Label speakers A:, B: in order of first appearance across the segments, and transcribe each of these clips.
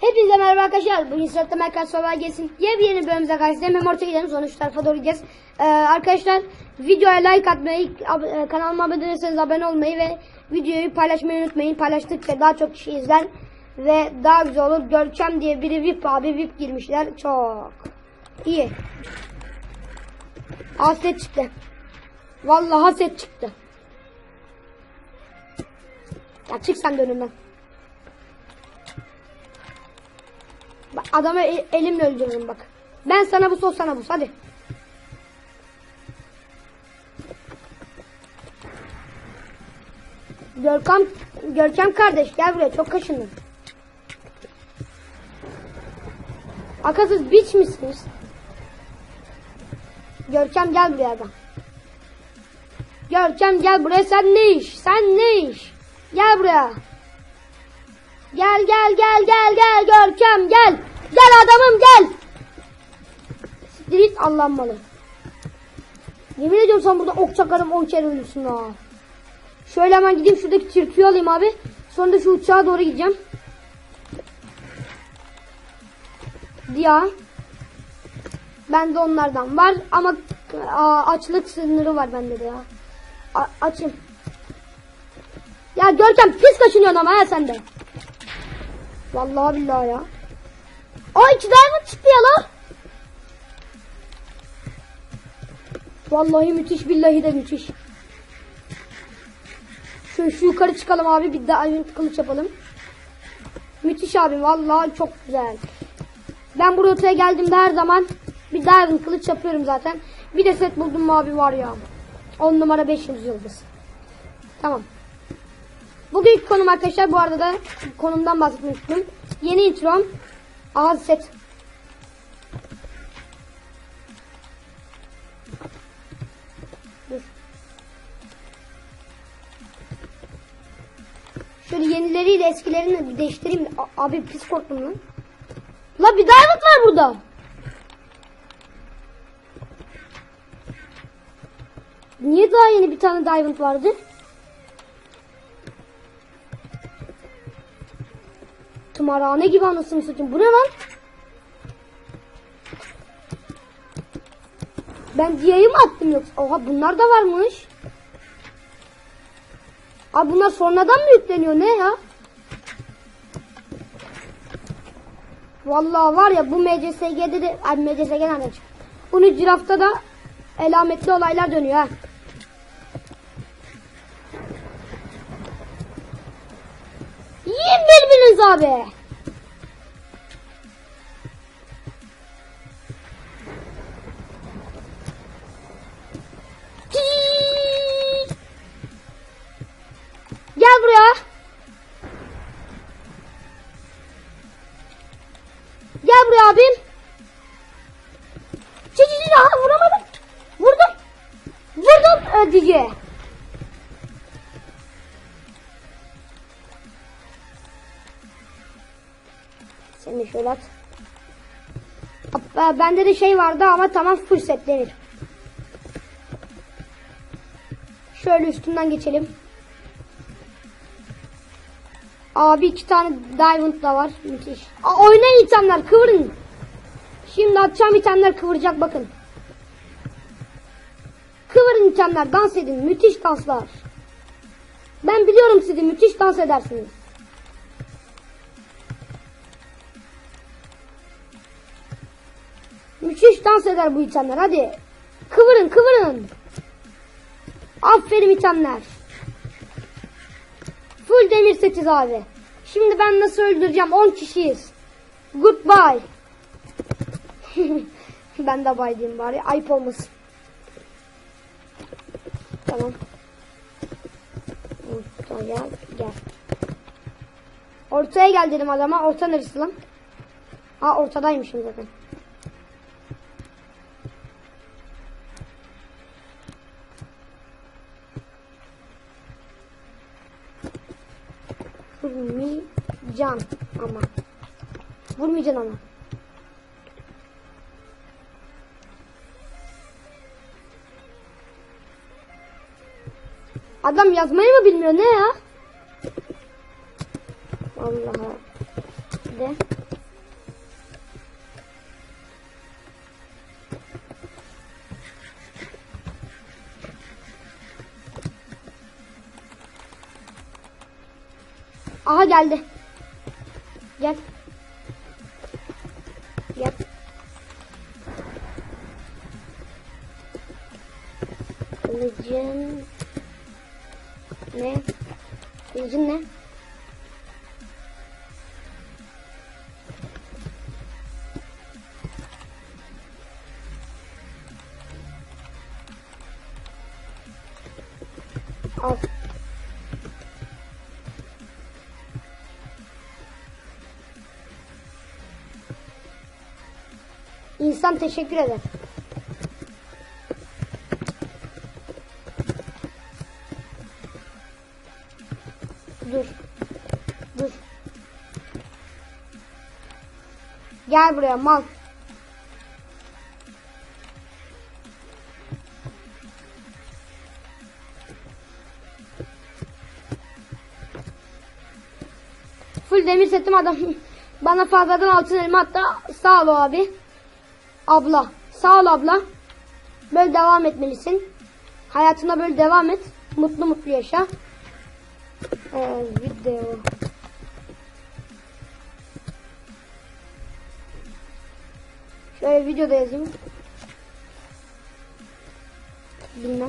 A: Hepinize merhaba arkadaşlar. Bugün sırada Minecraft Survival gelsin. Yepyeni bölümümüze karşınızdayım. Hem orta gidelim sonra şu tarafa. Ee, arkadaşlar videoya like atmayı, ab- e, kanalıma abone değilseniz abone olmayı ve videoyu paylaşmayı unutmayın. Paylaştıkça daha çok kişi izler ve daha güzel olur. Görkem diye biri VIP abi VIP girmişler. Çok iyi. Haset çıktı. Vallahi haset çıktı. Ya çık sen de önümden. Bak adamı e- elimle öldürürüm bak. Ben sana bu sos sana bu hadi. Görkem, Görkem kardeş gel buraya çok kaşındın. Akasız biç misiniz? Görkem gel buraya adam. Görkem gel buraya sen ne iş? Sen ne iş? Gel buraya. Gel gel gel gel gel Görkem gel. Gel adamım gel. Siktir Allah'ın malı. Yemin ediyorum sen burada ok çakarım 10 kere ölürsün ha. Şöyle hemen gideyim şuradaki türküyü alayım abi. Sonra da şu uçağa doğru gideceğim. Diya. Bende onlardan var ama aa, açlık sınırı var bende de ya. A- açım. Ya Görkem pis kaşınıyorsun ama ha sende. Vallahi billahi ya. Ay iki diamond çıktı ya lan. Vallahi müthiş billahi de müthiş. Şu, şu yukarı çıkalım abi bir diamond kılıç yapalım. Müthiş abi vallahi çok güzel. Ben bu rotaya geldiğimde her zaman bir diamond kılıç yapıyorum zaten. Bir de set buldum abi var ya. 10 numara 500 yıldız. Tamam. Bugünkü konum arkadaşlar bu arada da konumdan bahsetmiştim. Yeni introm. Ağız set. Dur. Şöyle yenileriyle eskilerini değiştireyim. de- Abi pis korktum lan. La bir diamond var burada. Niye daha yeni bir tane diamond vardı? Tımarhane gibi anasını satayım. Bu ne lan? Ben diyayı mı attım yoksa? Oha bunlar da varmış. Abi bunlar sonradan mı yükleniyor ne ya? Vallahi var ya bu MCSG'de de ay MCSG nereden çıktı? Bunu cirafta da elametli olaylar dönüyor ha. Yiyin birbirinizi abi. Seni şöyle at. Bende de şey vardı ama tamam full set denir. Şöyle üstünden geçelim. Abi iki tane diamond da var. Müthiş. Aa, oynayın itemler kıvırın. Şimdi atacağım itemler kıvıracak bakın. Kıvırın itemler dans edin. Müthiş danslar. Ben biliyorum sizi müthiş dans edersiniz. Dans eder bu itemler hadi. Kıvırın kıvırın. Aferin itemler. Full demir setiz abi. Şimdi ben nasıl öldüreceğim? 10 kişiyiz. Goodbye. ben de bay diyeyim bari. Ayıp olmasın. Tamam. Ortaya gel. Gel. Ortaya gel dedim adama. Orta neresi lan? Ha ortadaymışım zaten. Vurmayacaksın ama. Vurmayacaksın ama. Adam yazmayı mı bilmiyor ne ya? Allah'a. De. Aha geldi. Gel. İnsan teşekkür eder. Dur. Dur. Gel buraya mal. Full demir setim adam. Bana fazladan altın elma hatta sağ ol abi. Abla. Sağ ol abla. Böyle devam etmelisin. Hayatına böyle devam et. Mutlu mutlu yaşa. Ee, video. Şöyle videoda yazayım. Bilmem.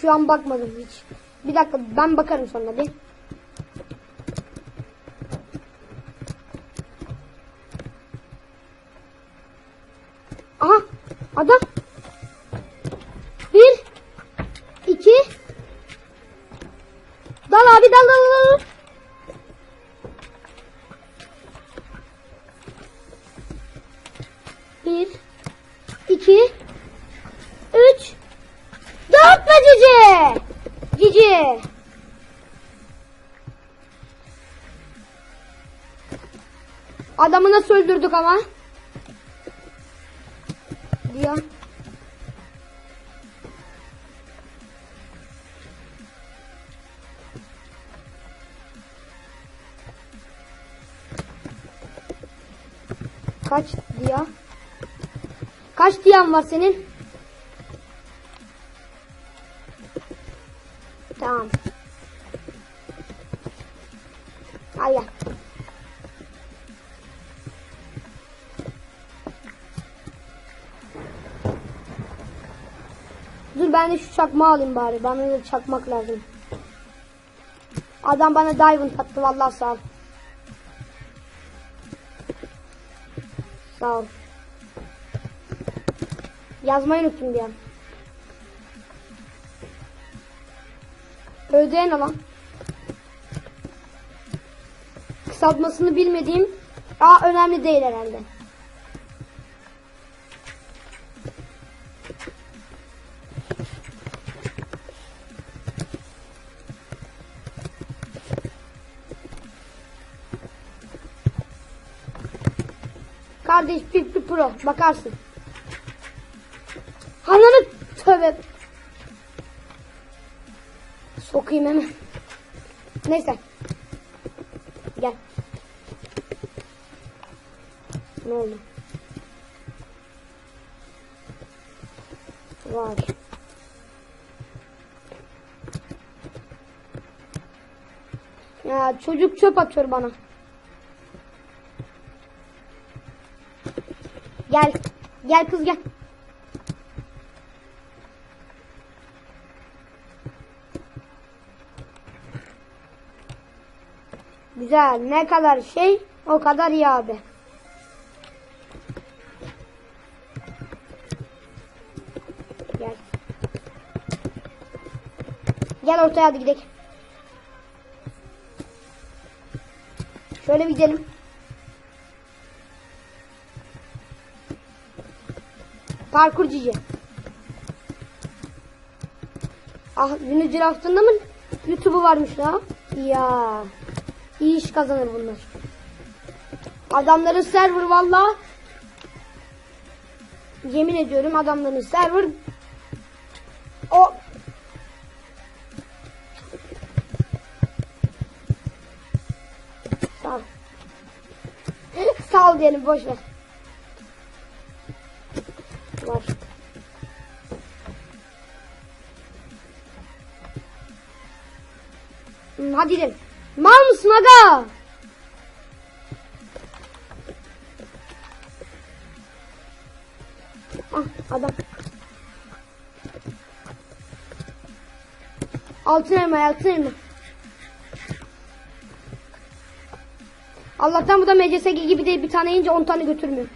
A: Şu an bakmadım hiç. Bir dakika ben bakarım sonra bir. Bir. iki, Üç. Dört ve cici. Cici. Adamı nasıl öldürdük ama? Diyor. Kaç diya? Kaç diyan var senin? Tamam. Gel. Dur ben de şu çakmağı alayım bari. Bana da çakmak lazım. Adam bana diamond attı vallahi sağ ol. Sağ ol. Yazmayı unuttum bir an. Ödeyen alan. Kısaltmasını bilmediğim Aa önemli değil herhalde. Kardeş Pip Pro bakarsın. Sokayım hemen. Neyse. Gel. Ne oldu? Var. Ya çocuk çöp atıyor bana. Gel. Gel kız gel. Güzel. Ne kadar şey o kadar iyi abi. Gel. Gel ortaya hadi gidelim. Şöyle bir gidelim. Parkur cici. Ah Yunus Ciraft'ın da mı YouTube'u varmış la? Ya. İyi iş kazanır bunlar. Adamların server valla yemin ediyorum adamların server o sal sal diyelim boş ver. Var. Hadi gidelim. Mal mısın aga? Ah adam. Altın elma altın elma. Allah'tan bu da MCSG gibi değil bir tane yiyince 10 tane götürmüyor.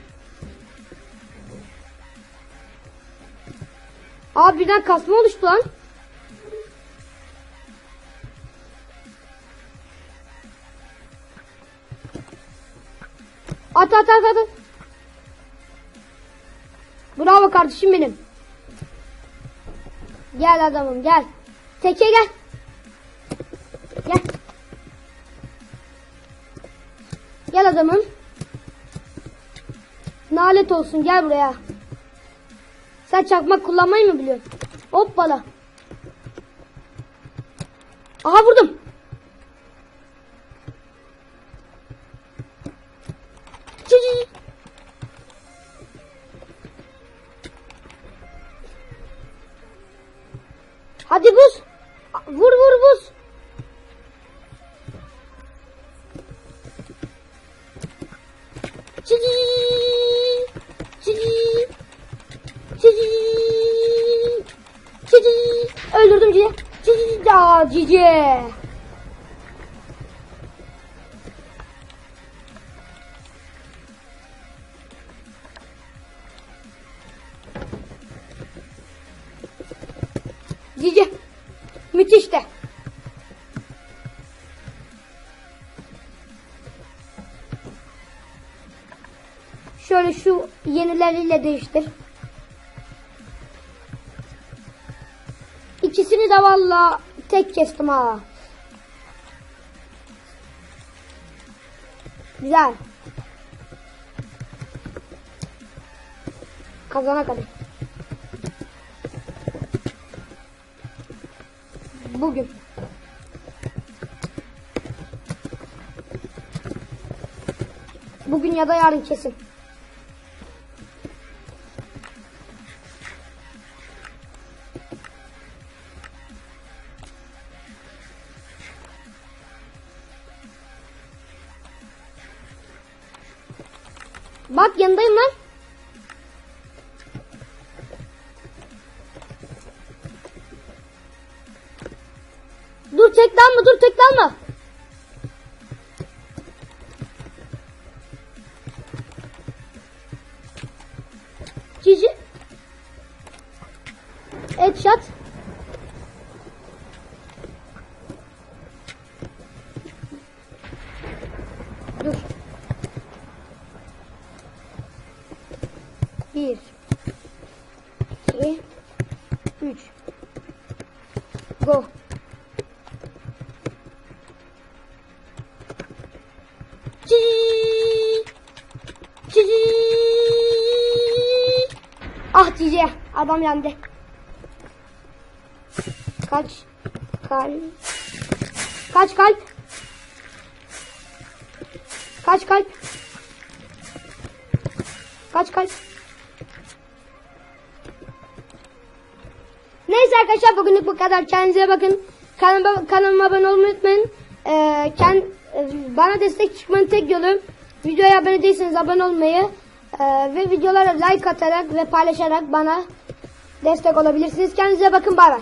A: Abi birden kasma oluştu lan. At at at at. Bravo kardeşim benim. Gel adamım gel. Teke gel. Gel. Gel adamım. Nalet olsun gel buraya. Sen çakmak kullanmayı mı biliyorsun? Hoppala. Aha vurdum. Cici. Cici. Cici. Cici. Öldürdüm Cici. Cici. Ya Cici. Cici. Müthiş Şöyle şu yenileriyle değiştir. İkisini de valla tek kestim ha. Güzel. Kazana kadar. Bugün. Bugün ya da yarın kesin. Dur teklanma dur teklanma. Cici. Headshot. Dur. Bir. Adam yandı. Kaç. Kalp. Kaç kalp. Kaç kalp. Kaç kalp. Neyse arkadaşlar bugünlük bu kadar. Kendinize bakın. Kanalıma, kanalıma abone olmayı unutmayın. Ee, kend, e, bana destek çıkmanın tek yolu videoya abone değilseniz abone olmayı e, ve videolara like atarak ve paylaşarak bana destek olabilirsiniz. Kendinize bakın. Bay bay.